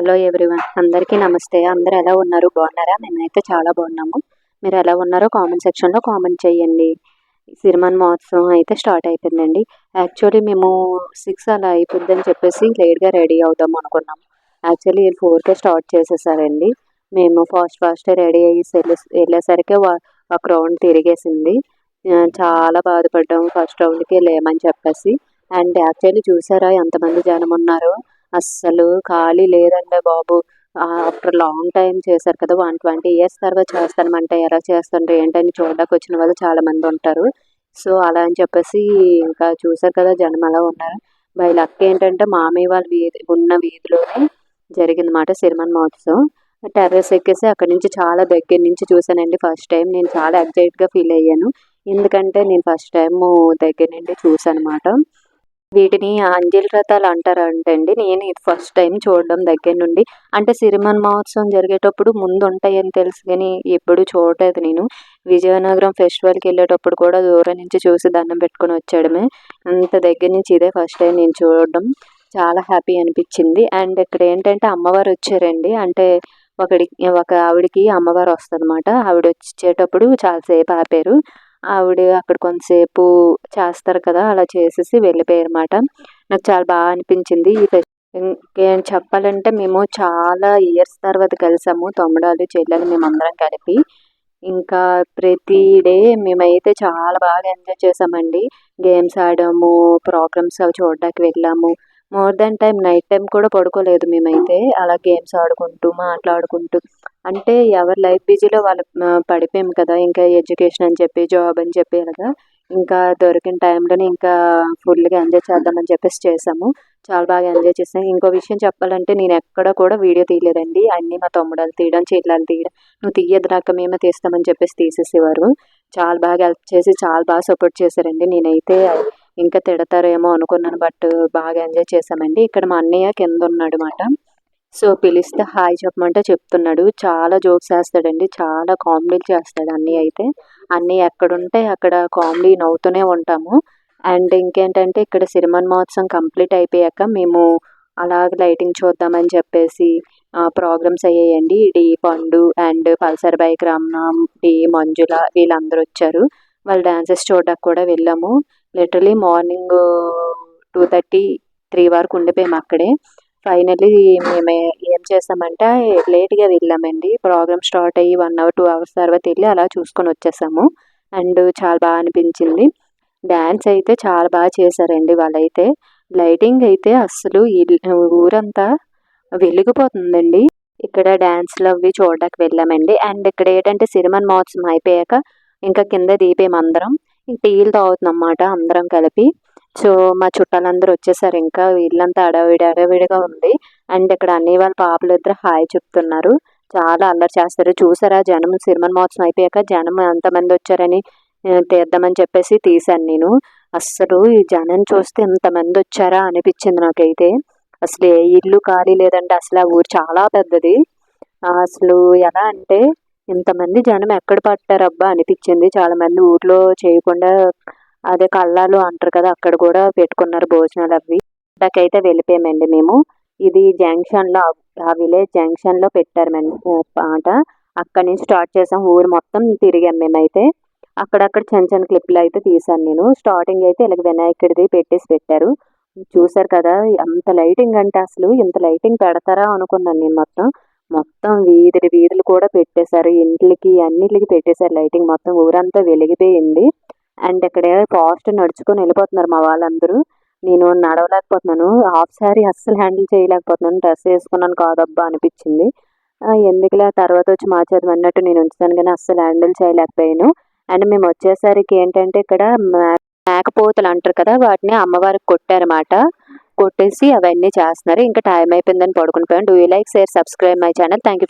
Hello everyone. అందరికీ నమస్తే. అందరు ఎలా ఉన్నారు? బాగున్నారా? మేమైతే చాలా బాగున్నాము. మీరు ఎలా ఉన్నారో కామెంట్ సెక్షన్లో కామెంట్ చేయండి. సిరిమాన్ మహోత్సవం అయితే స్టార్ట్ అయిపోయిందండి. యాక్చువల్లీ మేము సిక్స్ అలా అయిపోద్దని చెప్పేసి లేట్గా రెడీ అవుదాం అనుకున్నాము. యాక్చువల్లీ ఫోర్కే స్టార్ట్ చేసేసారండి. మేము ఫాస్ట్ ఫాస్ట్ రెడీ అయ్యి వెళ్ళేసరికి ఆ క్రౌండ్ తిరిగేసింది. చాలా బాధపడ్డాము. ఫస్ట్ రౌండ్కి లేమని చెప్పేసి. అండ్ యాక్చువల్లీ చూసారా ఎంతమంది జనం ఉన్నారో? అస్సలు ఖాళీ లేదండి బాబు. ఆఫ్టర్ లాంగ్ టైం చేశారు కదా వన్ ట్వంటీ ఇయర్స్ తర్వాత చేస్తానమంటే ఎలా చేస్తుండ్రు ఏంటని చూడడానికి వచ్చిన వాళ్ళు చాలా మంది ఉంటారు. సో అలా అని చెప్పేసి ఇంకా చూసారు కదా జనం అలా ఉన్నారు. బై లక్ ఏంటంటే మామయ్య వాళ్ళ వీధి ఉన్న వీధిలోనే జరిగిందన్నమాట సిరిమన్ మహోత్సవం. టెర్రస్ ఎక్కేసి అక్కడి నుంచి చాలా దగ్గర నుంచి చూశానండి ఫస్ట్ టైం నేను చాలా ఎగ్జైట్గా ఫీల్ అయ్యాను. ఎందుకంటే నేను ఫస్ట్ టైం దగ్గర నుండి చూసాను అనమాట వీటిని అంజలి రథాలు అంటారంట అండి నేను ఇది ఫస్ట్ టైం చూడడం దగ్గర నుండి. అంటే సిరిమన్ మహోత్సవం జరిగేటప్పుడు ముందు ఉంటాయని తెలుసు కానీ ఎప్పుడు చూడలేదు నేను. విజయనగరం ఫెస్టివల్కి వెళ్ళేటప్పుడు కూడా దూరం నుంచి చూసి దండం పెట్టుకొని వచ్చాడమే అంత దగ్గర నుంచి ఇదే ఫస్ట్ టైం నేను చూడడం. చాలా హ్యాపీ అనిపించింది. అండ్ ఇక్కడ ఏంటంటే అమ్మవారు వచ్చారండి. అంటే ఒకడికి ఒక ఆవిడకి అమ్మవారు వస్తుంది ఆవిడ వచ్చేటప్పుడు చాలాసేపు ఆపారు. ఆవిడ అక్కడ కొంతసేపు చేస్తారు కదా అలా చేసేసి వెళ్ళిపోయారన్నమాట. నాకు చాలా బాగా అనిపించింది ఈ ఇంకేం చెప్పాలంటే మేము చాలా ఇయర్స్ తర్వాత కలిసాము తమ్ముడాలు చెల్లెలు మేమందరం కలిపి. ఇంకా ప్రతి డే మేమైతే చాలా బాగా ఎంజాయ్ చేసామండి. గేమ్స్ ఆడాము ప్రోగ్రామ్స్ అవి చూడడానికి వెళ్ళాము. More than time night time కూడా పడుకోలేదు మేమైతే. అలా గేమ్స్ ఆడుకుంటూ మాట్లాడుకుంటూ. అంటే ఎవరి లైఫ్ బిజీలో వాళ్ళు పడిపోయాము కదా. ఇంకా ఎడ్యుకేషన్ అని చెప్పి జాబ్ అని చెప్పి అలాగా ఇంకా దొరికిన టైంలోనే ఇంకా ఫుల్గా ఎంజాయ్ చేద్దామని చెప్పేసి చేసాము. చాలా బాగా ఎంజాయ్ చేసాం. ఇంకో విషయం చెప్పాలంటే నేను ఎక్కడ కూడా వీడియో తీయలేదండి. అన్నీ మా తమ్ముడాలు తీయడం చెల్లెలు తీయడం. నువ్వు తీయదు నాకు మేమే తీస్తామని చెప్పేసి తీసేసేవారు. చాలా బాగా హెల్ప్ చేసి చాలా బాగా సపోర్ట్ చేశారండి. నేనైతే ఇంకా తిడతారేమో అనుకున్నాను బట్ బాగా ఎంజాయ్ చేసామండి ఇక్కడ మా అన్నయ్య కింద ఉన్నాడు అనమాట సో పిలిస్తే హాయ్ చెప్పమంటే చెప్తున్నాడు. చాలా జోక్స్ వేస్తాడండి. చాలా కామెడీలు చేస్తాడు అన్నయ్య అయితే. అన్నయ్య ఎక్కడుంటే అక్కడ కామెడీ నవ్వుతూనే ఉంటాము. అండ్ ఇంకేంటంటే ఇక్కడ సిరిమన్ మహోత్సవం కంప్లీట్ అయిపోయాక మేము అలాగ లైటింగ్ చూద్దామని చెప్పేసి ప్రోగ్రామ్స్ అయ్యాయండి. Dhee Pandu and Pulsar bike రామ్నామ్ D Manjula వీళ్ళందరూ వచ్చారు. వాళ్ళ డాన్సెస్ చూడడానికి కూడా వెళ్ళాము. Literally morning two thirty three వరకు ఉండిపోయాము అక్కడే. ఫైనల్లీ మేము ఏం చేసామంటే లేట్గా వెళ్ళామండి. ప్రోగ్రామ్ స్టార్ట్ అయ్యి వన్ అవర్ టూ అవర్స్ తర్వాత వెళ్ళి అలా చూసుకొని వచ్చేసాము. అండ్ చాలా బాగా అనిపించింది. డ్యాన్స్ అయితే చాలా బాగా చేశారండి వాళ్ళైతే. లైటింగ్ అయితే అస్సలు ఊరంతా వెలిగిపోతుందండి. ఇక్కడ డ్యాన్స్లు అవి చూడడానికి వెళ్ళామండి. అండ్ ఇక్కడ ఏంటంటే సిరిమన్ మహోత్సవం అయిపోయాక ఇంకా కింద దిగిపోయాము అందరం. టీలు తాగుతున్నాం అన్నమాట అందరం కలిపి. సో మా చుట్టాలందరూ వచ్చేసారు ఇంకా. వీళ్ళంతా అడవిడి అడవిడిగా ఉంది. అండ్ ఇక్కడ అన్ని వాళ్ళ పాపలు ఇద్దరు హాయ్ చెప్తున్నారు. చాలా అల్లరి చేస్తారు. చూసారా? జనం సిరిమన్ మహోత్సవం అయిపోయాక జనం ఎంతమంది వచ్చారని తీద్దామని చెప్పేసి తీశాను నేను. అస్సలు ఈ జనం చూస్తే ఎంతమంది వచ్చారా అనిపించింది నాకైతే. అసలు ఏ ఇల్లు ఖాళీ లేదంటే అసలు ఆ ఊరు చాలా పెద్దది. అసలు ఎలా అంటే ఇంతమంది జనం ఎక్కడ పట్టారబ్బా అనిపించింది. చాలామంది ఊర్లో చేయకుండా అదే కళ్ళాలు అంటారు కదా అక్కడ కూడా పెట్టుకున్నారు భోజనాలు అవి. నాకైతే వెళ్ళిపోయామండి మేము. ఇది జంక్షన్లో ఆ విలేజ్ జంక్షన్లో పెట్టారు పాట. అక్కడి నుంచి స్టార్ట్ చేసాం ఊరు మొత్తం తిరిగాం మేమైతే. అక్కడక్కడ చిన్న చిన్న క్లిప్లు అయితే తీసాను నేను. స్టార్టింగ్ అయితే ఇలాగ వినాయకుడిది పెట్టేసి పెట్టారు. చూసారు కదా అంత లైటింగ్ అంటే అసలు ఇంత లైటింగ్ పెడతారా అనుకున్నాను నేను మొత్తం. మొత్తం వీధి వీధులు కూడా పెట్టేశారు. ఇంట్లకి అన్నిటికి పెట్టేశారు లైటింగ్ మొత్తం. ఊరంతా వెలిగిపోయింది. అండ్ ఇక్కడ ఫాస్ట్ నడుచుకొని వెళ్ళిపోతున్నారు మా వాళ్ళందరూ. నేను నడవలేకపోతున్నాను. హాఫ్ శారీ అస్సలు హ్యాండిల్ చేయలేకపోతున్నాను. డ్రెస్ వేసుకున్నాను కాదబ్బా అనిపించింది. ఎందుకులే తర్వాత వచ్చి మార్చేద్దాం అన్నట్టు నేను ఉంచుతాను కానీ అస్సలు హ్యాండిల్ చేయలేకపోయాను. అండ్ మేము వచ్చేసరికి ఏంటంటే ఇక్కడ మేకపోతలు అంటారు కదా వాటిని అమ్మవారికి కొట్టారన్నమాట. కొట్టేసి అవన్నీ చేస్తున్నారు. ఇంకా టైం అయిపోయిందని పడుకుని పోయాను. Do you like share subscribe my channel thank you for